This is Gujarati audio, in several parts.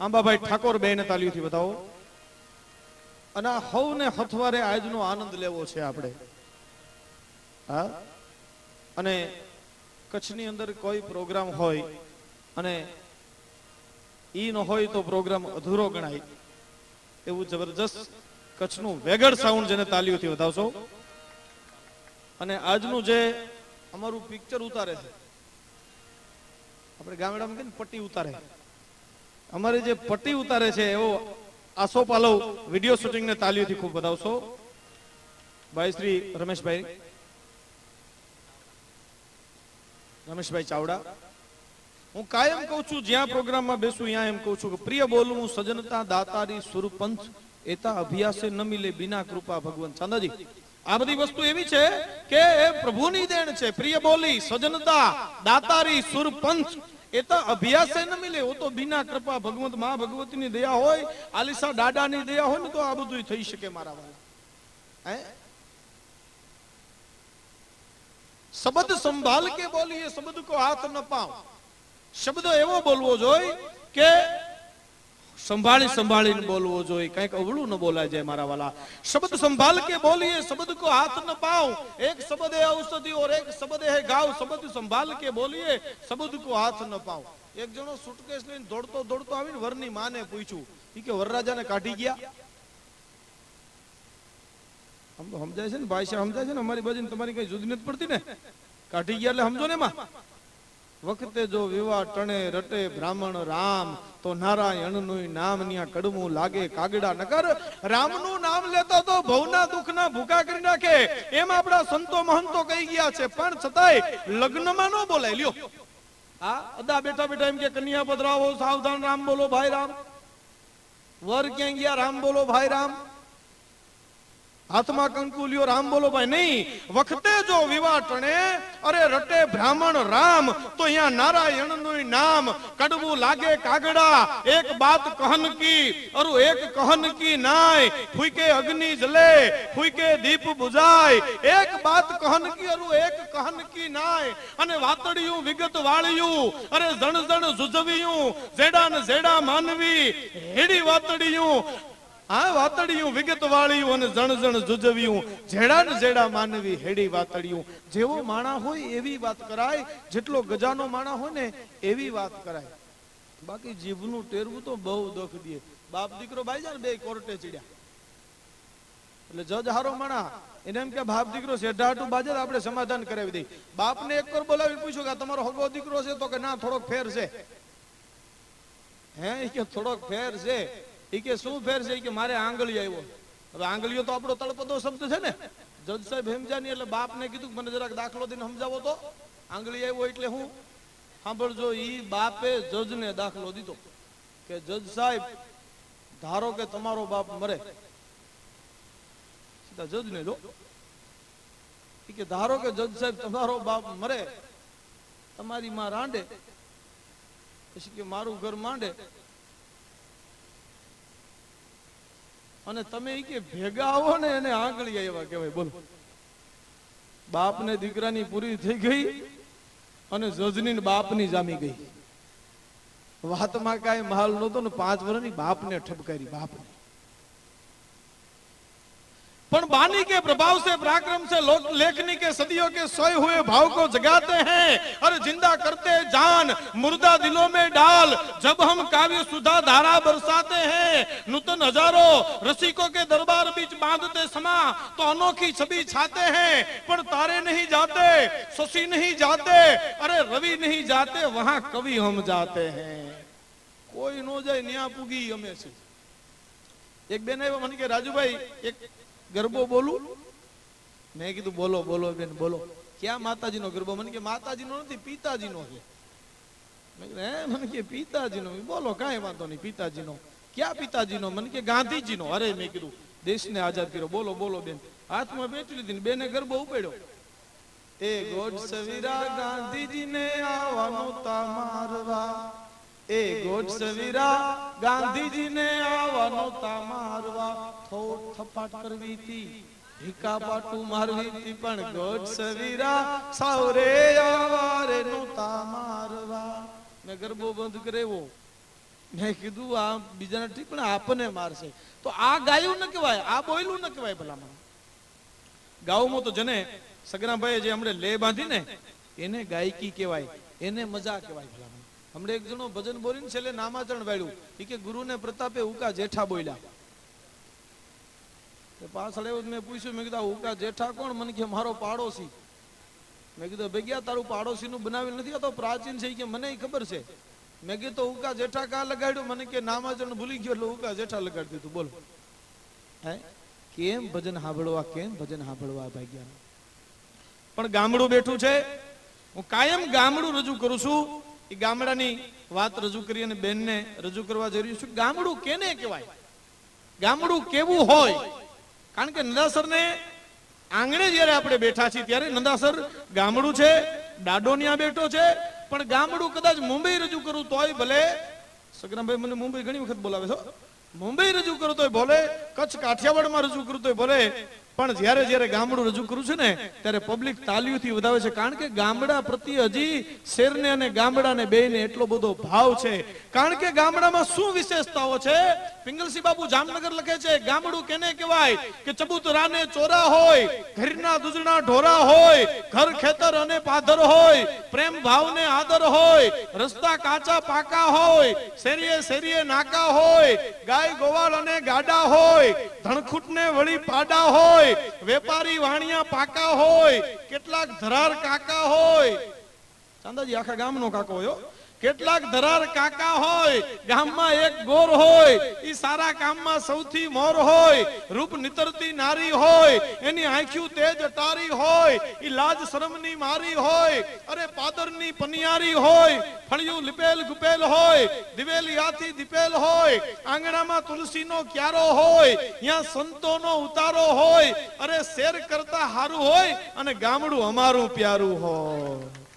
આંબાભાઈ ઠાકોર બેને તાલીઓથી બતાવો. અને આ હવને હથવારે આજનો આનંદ લેવો છે આપણે. હા? અને કચ્છની અંદર કોઈ પ્રોગ્રામ હોય અને ઈ ન હોય તો પ્રોગ્રામ અધૂરો ગણાય. એવું જબરજસ્ત કચ્છનું વેગડ સાઉન્ડ જેને તાલીઓથી વધાવશો. અને આજનું જે અમારું પિક્ચર ઉતારે છે. આપણે ગામડામાં ને પટ્ટી ઉતારે? અમારી જે પટ્ટી ઉતારે છે, એવો આસો પાલવ વીડિયો શૂટિંગને તાલીઓથી ખૂબ વધાવશો. ભાઈ શ્રી રમેશભાઈ. રમેશભાઈ ચાવડા. હું કાયમ કહું છું, જ્યાં પ્રોગ્રામમાં બેસું, ત્યાં એમ કહું છું કે પ્રિય બોલવું સજનતા દાતારી સુરપંચ એતા અભ્યાસે ન મિલે બિના કૃપા ભગવાન. ચાંદાજી, આ બધી વસ્તુ એવી છે કે પ્રભુની દેણ છે. પ્રિય બોલી સજનતા દાતારી સુરપંચ તો અભ્યાસે ન મિલે તો બિના કૃપા ભગવંત મા ભગવતીની દયા હોય આલિસા દાદાની દયા હોય ને તો આ બધું થઈ શકે મારા શબ્દ સંભાળ કે બોલીએ, શબ્દ કો હાથ ન પાવ. શબ્દ એવો બોલવો જોઈએ કે સંભાળી સંભાળીને બોલવો જોઈએ. કંઈક અવળું ન બોલાય જાય મારા વાલા. શબ્દ સંભાળ કે બોલીએ, શબ્દ કો હાથ ન પાઓ એક શબ્દ હે ઔષધિ ઓર એક શબ્દ હે ગાવ શબ્દ સંભાળ કે બોલીએ, શબ્દ કો હાથ ન પાઓ એક જણો સુટકેસ લઈને દોડતો દોડતો આવીને વરની માને પૂછ્યું, ઈ કે વરરાજાને કાઢી ગયા? આમ સમજાય છે ને સાહેબ સમજાય છે ને, અમારી બાજુ તમારી કઈ જુદી નથી પડતી ને? કાઢી ગયા એટલે સમજો ને એમાં? વખતે જો વિવાહ ટણે, રટે, બ્રાહ્મણ, રામ, તો નારાયણનું નામ ન્યા કડવું લાગે કાગડા નગર. રામનું નામ લેતો તો ભવના દુઃખ ના ભૂકા કરી નાખે. એમ આપણા સંતો મહંતો કહી ગયા છે. પણ છતાંય લગ્નમાં ન બોલાય. લ્યો. આ અદા બેઠા બેઠા એમ કે કન્યા પધરાવો સાવધાન રામ બોલો ભાઈ રામ. વર ક્યાં ગયા? રામ બોલો ભાઈ રામ. હાથમાં કંકુલિયો, રામ બોલો ભાઈ, નહીં. વખતે જો વિવાહ ટણે, અરે રટે બ્રાહ્મણ રામ, તો અહીંયા નારાયણનું નામ. કડવું લાગે કાગડા, એક બાત કહન કી, અરુ એક કહન કી નાય. ફૂકે અગ્નિ જલે, ફૂકે દીપ બુજાય. એક બાત કહન કી, અરુ એક કહન કી નાય. અને વાતડિયું, વિગત વાળિયું, અરે જણ જણ જુજવિયું જેડા ને જેડા માનવી, હેડી વાતડિયું. આ વાતડિયું વિગત વાળિયું અને જણ જણ જુજવ્યું. જેડા ને જેડા માનવી હેડી વાતડિયું. જેવો માણા હોય એવી વાત કરાય, જેટલો ગજાનો માણા હોય ને એવી વાત કરાય. બાકી જીભનું ટેરવું તો બહુ દુઃખ દે. બાપ દીકરો ભાઈ જાય બે કોર્ટે ચડ્યા. એટલે જજ હારો માણા. એને એમ કે બાપ દીકરો છે બાજે બાજર આપણે સમાધાન કરાવી દઈ બાપને એક વાર બોલાવી પૂછ્યું કે તમારો હગો દીકરો છે તો કે ના, થોડોક ફેર છે. હે? કે થોડોક ફેર છે. ઈ કે શું ફેર છે? કે મારે આંગળી આવ્યો હવે આંગળીઓ તો આપણો તળપદો શબ્દ છે ને. જજ સાહેબ હેમજાની એટલે બાપને કીધું મને જરાક દાખલો દઈને સમજાવો તો. આંગળી આવ્યો એટલે હું? સાંભળજો એ બાપે જજને દાખલો દીધો કે જજ સાહેબ, ધારો કે તમારો બાપ મરે. સીધા જજને જો. કે ધારો કે જજ સાહેબ તમારો બાપ મરે, તમારી માં રાંડે. પછી કે મારું ઘર માંડે. અને તમે એ કે ભેગા આવો ને એને આંગળી આવ્યા કહેવાય, બોલો. બાપને દીકરાની પૂરી થઈ ગઈ અને જજની બાપની જામી ગઈ. વાતમાં કાંઈ માલ નહોતો ને પાંચ વર્ષની બાપને ઠપકારી, બાપને. पर बानी के प्रभाव से, पराक्रम से लेखनी के सदियों के सोए हुए भाव को जगाते हैं। और ज़िंदा करते जान, मुर्दा दिलों में डाल, जब हम काव्य सुधा धारा बरसाते हैं। नूतन हज़ारों रसिकों के दरबार बीच बांधते समा तो अनोखी छवि छाते हैं। पर तारे नहीं जाते, शशि नहीं जाते, अरे रवि नहीं जाते, वहाँ कवि हम जाते हैं। कोई नो जाए न्यापुगी हमें एक बेन मन के राजू भाई, एक ગરબો બોલું? મેં કીધું, બોલો બોલો બેન, બોલો. ક્યાં માતાજીનો ગરબો? મને કે માતાજીનો નથી, પિતાજીનો છે. મને કે, પિતાજીનો. બોલો, કાંઈ વાંધો નહીં, પિતાજીનો. ક્યાં પિતાજીનો? મને કે, ગાંધીજીનો. અરે, મેં કીધું, દેશને આઝાદ કર્યો. બોલો બોલો બેન. હાથમાં બેઠી લીધી ને બેને ગરબો ઉપેડ્યો. એ ગોડ સવીરા ગાંધીજીને આવવાનો તા મારવા. એ ગોડ સવીરા ગાંધીજીને આવવાનો તા મારવા થોડ થપાટ કરવી હતી હિકા પાટું મારવી હતી, પણ ગોડ સવીરા આવારે નો તા મારવા. મેં ગરબો બંધ કરેવો. મેં કીધું, આ બીજાને ઠીક, પણ આપને મારશે. તો આ ગાયું ન કહેવાય, આ બોયલું ન કહેવાય ભલામણ. ગાઉમાં તો જને સગરાભાઈએ જે હમણે લે બાંધી ને એને ગાયકી કહેવાય, એને મજા કહેવાય ભલામણ. હમણે એક જણો ભજન બોલીને છેલ્લે નામાચરણ વાળ્યું. એ કે ગુરુને પ્રતાપે ઉકા જેઠા બોલ્યા. પાછળ એવું મેં પૂછ્યું, મેં કીધું ઉકા જેઠા કોણ? મને કે, મારો પાડોશી. મેં કીધું ભેગ્યા તારું પાડોશી નું બનાવેલ નથી તો પ્રાચીન છે કે મને ખબર છે. મેં કીધું, તો ઉકા જેઠા કા લગાડ્યું? મને કે નામાચરણ ભૂલી ગયો, એટલે ઉકા જેઠા લગાડી દીધું. બોલો. હે? કેમ ભજન સાંભળવા કેમ ભજન સાંભળવા ભાગ્યા પણ ગામડું બેઠું છે. હું કાયમ ગામડું રજૂ કરું છું. એ ગામડાની વાત રજૂ કરી અને બેનને રજૂ કરવા જઈ રહ્યું ગામડું કેને કહેવાય? ગામડું કેવું હોય? કારણ કે નંદાસરને આંગણે જ્યારે આપણે બેઠા છીએ ત્યારે નંદાસર ગામડું છે ડાડોનિયા બેઠો છે, પણ ગામડું કદાચ મુંબઈ રજૂ કરું તોય ભલે. સગરામભાઈ મને મુંબઈ ઘણી વખત બોલાવે છો મુંબઈ રજૂ કરું તોય ભલે, કચ્છ કાઠિયાવાડમાં રજૂ કરું તોય ભલે પણ જ્યારે જ્યારે ગામડું રજૂ કરું છું ને, ત્યારે પબ્લિક તાલીઓથી વધાવે છે. કારણ કે ગામડા પ્રત્યે હજી શેરને અને ગામડાને બેયને એટલો બધો ભાવ છે. કારણ કે ગામડામાં શું વિશેષતાઓ છે? પિંગલસિંહ બાબુ જામનગર લખે છે, ગામડું કેને કહેવાય? કે ચબૂતરાને ચોરા હોય, ઘરના દૂધણા ઢોરા હોય, ઘર ખેતર અને પાધર હોય, પ્રેમ ભાવને આદર હોય, રસ્તા કાચા પાકા હોય, શેરીએ શેરીએ નાકા હોય, ગાય ગોવાળ અને ગાડા હોય, ધણખૂટને વળી પાડા હોય વેપારી વાણિયા પાકા હોય કેટલાક ધરાર કાકા હોય ચાંદાજી આખા ગામનો કાકો હોય. કેટલાક ધરાર કાકા હોય, ગામમાં એક ગોર હોય, ઈ સારા કામમાં સૌથી મોર હોય, રૂપ નિતરતી નારી હોય, એની આંખ્યું તેજ અટારી હોય, ઈ લાજ શરમની મારી હોય, અરે પાદરની પનિયારી હોય, ફળિયું લીપેલ ગુપેલ હોય, દિવેલી આથી દીપેલ હોય, આંગણામાં તુલસીનો ક્યારો હોય ત્યાં સંતોનો ઉતારો હોય, અરે શેર કરતા હારું હોય અને ગામડું અમારું પ્યારું હોય.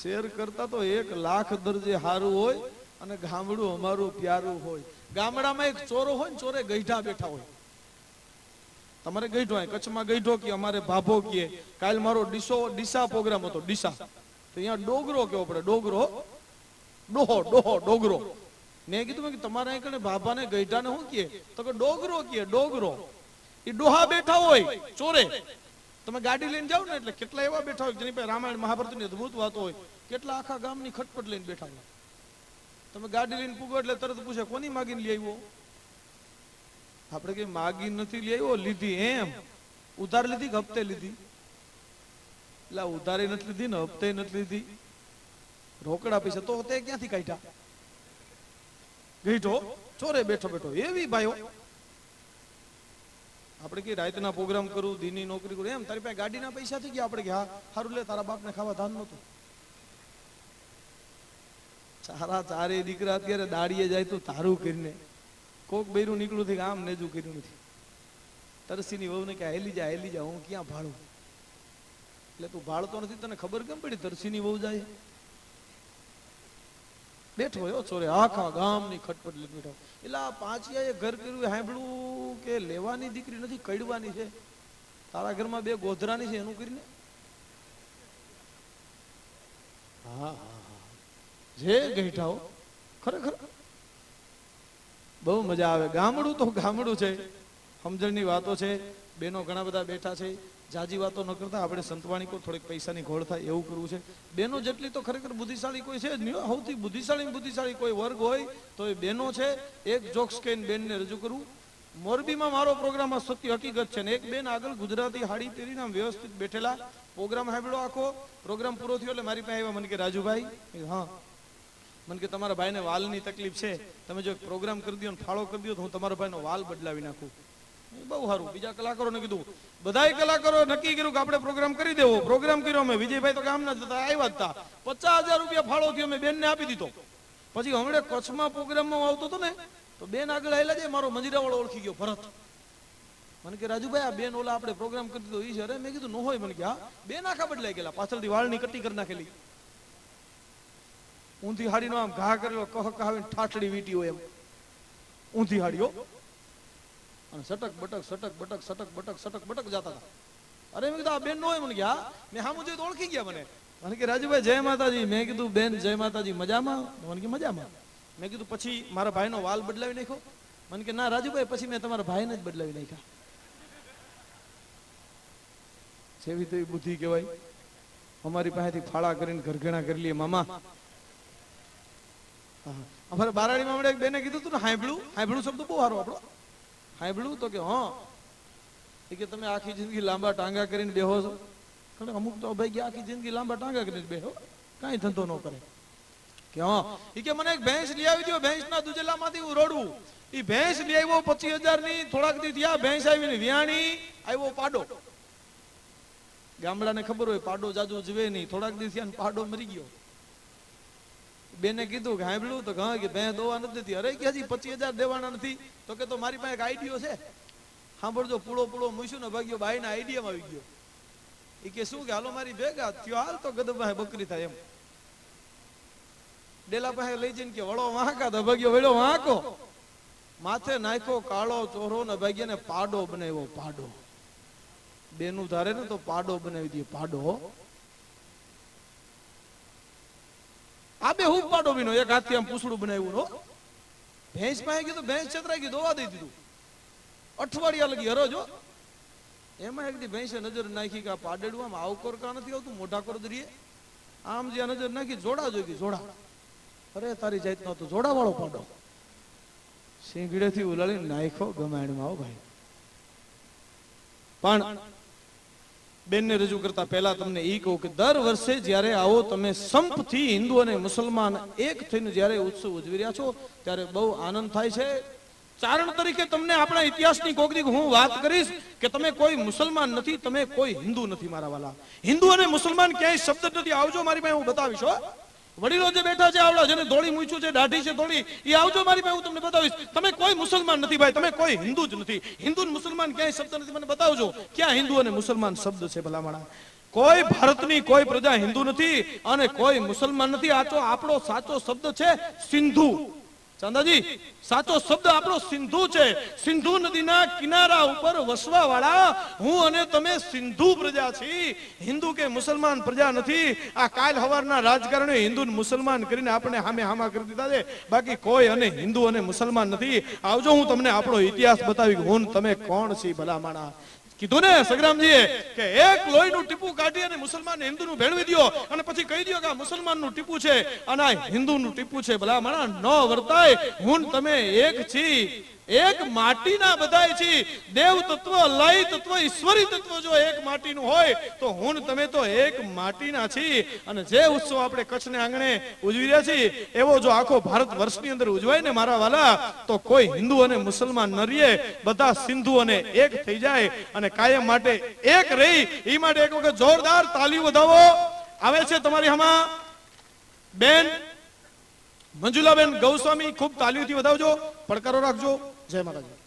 શેર કરતા તો એક લાખ દરજે હારું હોય અને ગામડું અમારું પ્યારું હોય. ગામડામાં એક ચોરો હોય ને ચોરે ગઈઢા બેઠા હોય. તમારે ગઈઢો હોય કચ્છમાં ગઈઢો કે અમારે ભાભો કીએ કાલ મારો ડીસો, ડીસા પ્રોગ્રામ હતો, ડીસા. તો અહીંયા ડોગરો કેવો પડે? ડોગરો ડોહો ડોહો, ડોગરો. મેં કીધું કે તમારે અહીં કણે ભાભાને ગઈઢાને શું કીએ તો કે ડોગરો કીએ ડોગરો. એ ડોહા બેઠા હોય, ચોરે. તમે ગાડી લઈને જાઓ ને એટલે કેટલા એવા બેઠા હોય જેની પાસે રામાયણ મહાભારતની અદભુત વાતો હોય, કેટલા આખા ગામની ખટપટ લઈને બેઠા હોય. તમે ગાડી લઈને પૂગો એટલે તરત પૂછે, કોની માગીને લઈ આવ્યો? આપણે કઈ માગી નથી લઈ આવ્યો, લીધી એમ. ઉધાર લીધી કે હપ્તે લીધી? એટલે ઉધારે નથી લીધી ને હપ્તે નથી લીધી. રોકડા પૈસા તો તે ક્યાંથી કાઢ્યા? ગઈઠો ચોરે બેઠો બેઠો. એવી ભાઈઓ આપણે કે રાતના પ્રોગ્રામ કરું દીની નોકરી કરું, એમ? તારી પાસે ગાડીના પૈસા થઈ ગયા? આપણે કે, હા સારું લે, તારા બાપને ખાવા ધાન નહોતું. ચારા ચારે દીકરા અત્યારે દાડીએ જાય તો તારું કરીને. કોક બૈરું નીકળું થી આમ નેજું કર્યું નથી. તરસીની વહુને કે હેલી જા હેલી જા, હું ક્યાં ભાડું? એટલે તું ભાળતો નથી, તને ખબર કેમ પડી? તરસીની વહુ જાય. બેઠો હો ચોરે આખા ગામની ખટપટ લઈ બેઠો. એટલે પાંચિયાએ ઘર કર્યું સાંભળ્યું કે લેવાની દીકરી નથી, કડવાની છે. તારા ઘરમાં બે ગોધરાની છે, એનું કરીને? હા હા હા. જે ગઈઠાઓ ખરેખર? બહુ મજા આવે. ગામડું તો ગામડું છે. સમજણની વાતો છે. બેનો ઘણા બધા બેઠા છે, જાજી વાતો ન કરતા, આપણે સંતવાણી કોઈ થોડીક પૈસાની ઘોળ થાય એવું કરવું છે. બેનો જેટલી તો ખરેખર બુદ્ધિશાળી કોઈ છે જ નહીં સૌથી બુદ્ધિશાળી બુદ્ધિશાળી કોઈ વર્ગ હોય તો એ બેનો છે. એક જોક્સ કહીને બેનને રજૂ કરવું મોરબીમાં મારો પ્રોગ્રામ સત્ય હકીકત છે ને એક બેન આગળ ગુજરાતી હાડી પહેરીને વ્યવસ્થિત બેઠેલા. પ્રોગ્રામ હાંભળ્યો આખો. પ્રોગ્રામ પૂરો થયો એટલે મારી પાસે આવ્યા મને કે, રાજુભાઈ. હા. મને કે, તમારા ભાઈને વાલની તકલીફ છે. તમે જો પ્રોગ્રામ કરી દો ફાળો કરી દો તો હું તમારા ભાઈનો વાલ બદલાવી નાખું. બહુ સારું. બીજા કલાકારોને કીધું, બધાય કલાકારો નક્કી કર્યું કે આપણે પ્રોગ્રામ કરી દેવો. પ્રોગ્રામ કર્યો અમે. વિજયભાઈ તો ગામના જ આવ્યા હતા. પચાસ હજાર રૂપિયા ફાળો થયો મેં બેનને આપી દીધો. પછી હમણાં કચ્છમાં પ્રોગ્રામમાં આવતો હતો ને, તો બેન આગળ આવેલા છે મારો મંજીરાવાળો ઓળખી ગયો, ભરત. મને કે, રાજુભાઈ, આ બેન ઓલા આપણે પ્રોગ્રામ કરી દીધો. એ છે, અરે, મેં કીધું, ન હોય. મને કે, હા. બેન આખા બદલાઈ ગયેલા, પાછળથી વાળની કટી કરી નાખેલી. ઊંધી હાડીનો આમ ઘા કરેલો કહ કહાવીને ઠાઠડી વીટી હોય એમ. ઊંધી હાડીઓ અને સટક બટક સટક બટક સટક બટક સટક બટક જતા હતા. અરે મેં કીધું, આ બેન નો હોય? મને ગયા હા. મેં સામું જોયું ઓળખી ગયા મને. મને કે, રાજુભાઈ, જય માતાજી. મેં કીધું, બેન, જય માતાજી, મજામાં? મને કે, મજામાં. મેં કીધું, પછી મારા ભાઈનો વાલ બદલાવી નાખ્યો? મને કે, ના રાજુભાઈ, પછી મેં તમારા ભાઈને જ બદલાવી નાખ્યા. જેવી તેવી બુદ્ધિ કહેવાય. અમારી પાસેથી ફાળા કરીને ઘરઘેણા કરી લઈએ મામા. હા. અમારે મામડે એક બેને કીધું તું ને, હાંભળું. હાંભળું શબ્દ બહુ સારો આપણો. હાંભળું તો કે, હા. એ કે, તમે આખી જિંદગી લાંબા ટાંગા કરીને બેહો છો. એટલે અમુક તો ભાઈ ગયા, આખી જિંદગી લાંબા ટાંગા કરીને બેહો. કાંઈ ધંધો ન કરે. કે, હા. એ કે, મને એક ભેંસ લઈ આવી દો ભેંસના દુજેલામાંથી હું રોડું એ ભેંસ લઈ આવ્યો, પચીસ હજારની થોડાક દી થયા, ભેંસ આવીને વ્યાણી, આવ્યો પાડો. ગામડાને ખબર હોય, પાડો જાજુ જીવે નહીં. થોડાક દી થયા પાડો મરી ગયો. બેને કીધું કે સાંભળ્યું તો કે ભેં દોવા નથી અરે કે હજી પચીસ હજાર દેવાના નથી? તો કે તો મારી પાસે એક આઈડિયો છે. સાંભળજો, પૂળો પૂળો મૂસ્યું ને ભાગ્યો બાઈના આઈડિયામાં આવી ગયો. એ કે શું કે, હાલો, મારી ભેગા થયો. હાલ તો ગદબ પાસે બકરી થાય એમ. ડેલા પાસે લઈ જઈને કે, વળો વાંકા. તો ભાગ્યો, વળ્યો વાંકો. માથે નાખ્યો કાળો ચોરો ને ભાગ્યને પાડો બનાવ્યો, પાડો. બેનું ધારે ને તો પાડો બનાવી દે પાડો. આ હું પાડો બીનો એક હાથથી આમ પૂછડું બનાવ્યું નો ભેંસ પાસે કીધું ભેંસ છતરાઈ ગયું દોવા દઈ દીધું. અઠવાડિયા લગી હરો, જો. એમાં એક દી ભેંસે નજર નાખી કે આ પાડેડું આમ આવ કા નથી આવતું, મોઢા કોર દરીએ. આમ જ્યાં નજર નાખી, જોડા જોઈ ગઈ, જોડા. અરે, તારી જાતનો તો જોડા વાળો પાડો. સિંગડેથી ઉલાળી નાખ્યો ગમાણમાં આવો ભાઈ. પણ બેનને રજૂ કરતા પહેલા તમને એ કહું કે દર વર્ષે જ્યારે આવો તમે સંપથી હિન્દુ અને મુસલમાન એક થઈને જ્યારે ઉત્સવ ઉજવી રહ્યા છો, ત્યારે બહુ આનંદ થાય છે. ચારણ તરીકે તમને આપણા ઇતિહાસની કોક દી હું વાત કરીશ કે તમે કોઈ મુસલમાન નથી, તમે કોઈ હિન્દુ નથી મારા વાલા. હિન્દુ અને મુસલમાન ક્યાંય શબ્દ નથી. આવજો મારી પાસે, હું બતાવીશ હો. વડીલો જે બેઠા છે, આવડા જેને ધોળી મૂછું છે, દાઢી છે, ધોળી, એ આવજો મારી પાસે, હું તમને બતાવીશ. તમે કોઈ મુસલમાન નથી ભાઈ, તમે કોઈ હિન્દુ જ નથી. હિન્દુ મુસલમાન ક્યાંય શબ્દ નથી, મને બતાવજો. ક્યાં હિન્દુ અને મુસલમાન શબ્દ છે ભલામણા? કોઈ ભારતની કોઈ પ્રજા હિન્દુ નથી અને કોઈ મુસલમાન નથી. આ તો આપણો સાચો શબ્દ છે સિંધુ. ચાંદાજી, સાચો શબ્દ આપણો સિંધુ છે. સિંધુ નદીના કિનારા ઉપર વસવા વાળા હું અને તમે સિંધુ પ્રજા છીએ હિન્દુ કે મુસલમાન પ્રજા નથી. આ કાલ હવારના રાજકારણે હિન્દુ મુસલમાન કરીને આપણે હામે હામા કરી દીધા છે. બાકી કોઈ અને હિન્દુ અને મુસલમાન નથી. આવજો, હું તમને આપણો ઇતિહાસ બતાવી હું તમે કોણ છી ભલા માણા કીધું ને સગરામજી કે એક લોહીનું ટીપું કાઢી અને મુસલમાન હિન્દુનું ભેળવી દ્યો. અને પછી કહી દ્યો કે આ મુસલમાનનું ટીપું છે અને આ હિન્દુનું ટીપું છે. ભલા માણા ન વર્તાય. હું તમે એક છી. એક માટીના બધાય છે. દેવ તત્વ, લય તત્વ, ઈશ્વરી તત્વ જો એક માટીનું હોય, તો હું તમે તો એક માટીના છી. અને જે ઉત્સવ આપણે કચ્છને આંગણે ઉજવી રહ્યા છીએ, એવો જો આખો ભારત વર્ષની અંદર ઉજવાય ને મારા વાલા, તો કોઈ હિન્દુ અને મુસલમાન ન રહીએ. બધા સિંધુ અને એક થઈ જાય અને કાયમ માટે એક રહી. એ માટે એક વખત જોરદાર તાલી વધાવો. આવે છે તમારી હમા? બેન, મંજુલાબેન ગૌસ્વામી, ખૂબ તાલીઓથી વધાવજો. પડકારો રાખજો. જય માતાજી